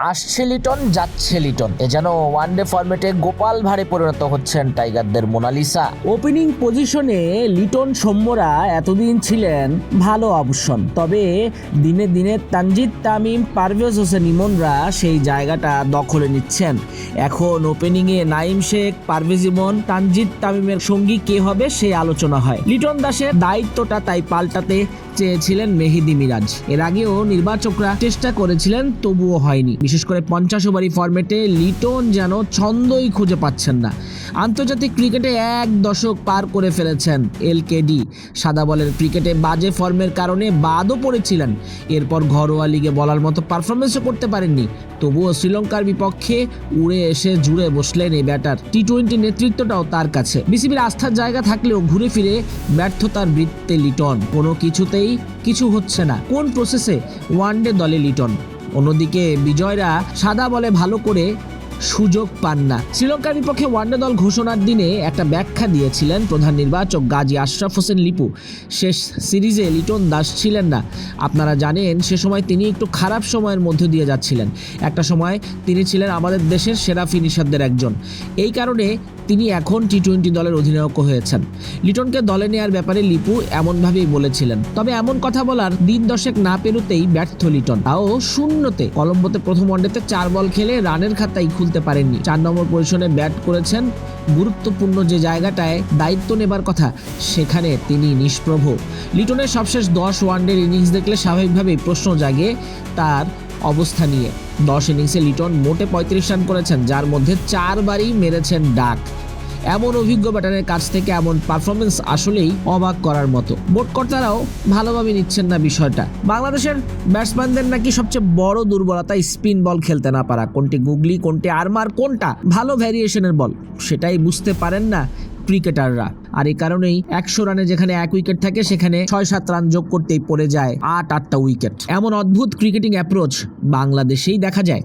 আসছে লিটন যাচ্ছে লিটন এ যেন ওয়ানডে ফরম্যাটে গোপাল ভাড়ে পরিণত হচ্ছেন টাইগারদের মোনালিসা। ওপেনিং পজিশনে লিটন সৌম্যরা এতদিন ছিলেন ভালো অপশন তবে দিনে দিনে তানজিদ তামিম, পারভেজ হোসেন ইমনরা সেই জায়গাটা দখলে নিচ্ছেন। এখন ওপেনিংয়ে নাইম শেখ, পারভেজ ইমন, তানজিদ তামিমের সঙ্গী কে হবে সেই আলোচনা হয়। লিটন দাসের দায়িত্বটা তাই পাল্টাতে চেয়েছিলেন মেহেদি মিরাজ। এর আগেও নির্বাচকরা চেষ্টা করেছিলেন, তবুও হয়নি। বিশেষ করে পঞ্চাশ ওভারি ফরম্যাটে লিটন যেন ছন্দই খুঁজে পাচ্ছেন না। আন্তর্জাতিক ক্রিকেটে এক দশক পার করে ফেলেছেন এলকেডি সাদা বলের ক্রিকেটে বাজে ফর্মের কারণে বাদও পড়েছিলেন। এরপর ঘরোয়া লিগে বলার মতো পারফরমেন্সও করতে পারেননি। তবুও শ্রীলঙ্কার বিপক্ষে উড়ে এসে জুড়ে বসলেন এই ব্যাটার। টি টোয়েন্টি নেতৃত্বটাও তার কাছে। বিসিবির আস্থার জায়গা থাকলেও ঘুরে ফিরে ব্যর্থতার বৃত্তে লিটন। কোনো কিছুতেই কিছু হচ্ছে না। কোন প্রসেসে ওয়ানডে দলে লিটন? অন্যদিকে বিজয়রা সাদা বলে ভালো করে সুযোগ পান না। শ্রীলঙ্কার বিপক্ষে ওয়ানডে দল ঘোষণার দিনে একটা ব্যাখ্যা দিয়েছিলেন প্রধান নির্বাচক গাজী আশরাফ হোসেন লিপু। শেষ সিরিজে লিটন দাস ছিলেন না। আপনারা জানেন, সে সময় তিনি একটু খারাপ সময়ের মধ্যে দিয়ে যাচ্ছিলেন। একটা সময় তিনি ছিলেন আমাদের দেশের সেরা ফিনিশারদের একজন। এই কারণে তিনি এখন টি টোয়েন্টি দলের অধিনায়ক হয়েছেন। লিটনকে দলে নেয়ার ব্যাপারে লিপু এমনভাবেই বলেছিলেন। তবে এমন কথা বলার দিন দশেক না পেরুতেই ব্যর্থ লিটন। তাও শূন্যতে কলম্বোতে প্রথম ওয়ানডেতে চার বল খেলে রানের খাতাই খুলতে পারেননি। চার নম্বর পজিশনে ব্যাট করেছেন গুরুত্বপূর্ণ যে জায়গাটায় দায়িত্ব নেবার কথা, সেখানে তিনি নিষ্প্রভ। লিটনের সবশেষ দশ ওয়ানডের ইনিংস দেখলে স্বাভাবিকভাবেই প্রশ্ন জাগে তার অবস্থা নিয়ে। দশ ইনিংসে লিটন মোটে পঁয়ত্রিশ রান করেছেন, যার মধ্যে চারবারই মেরেছেন ডাক। এমন অভিজ্ঞ ব্যাটারের কাছ থেকে এমন পারফরমেন্স আসলেই অবাক করার মতো। বোর্ডকর্তারাও ভালোভাবে নিচ্ছেন না বিষয়টা। বাংলাদেশের ব্যাটসম্যানদের নাকি সবচেয়ে বড় দুর্বলতা স্পিন বল খেলতে না পারা। কোনটি গুগলি কোনটি আরমার কোনটা ভালো ভ্যারিয়েশনের বল সেটাই বুঝতে পারেন না ক্রিকেটাররা। আর এই কারণেই একশো রানে যেখানে এক উইকেট থাকে, সেখানে ছয় সাত রান যোগ করতেই পড়ে যায় আট আটটা উইকেট। এমন অদ্ভুত ক্রিকেটিং অ্যাপ্রোচ বাংলাদেশেই দেখা যায়।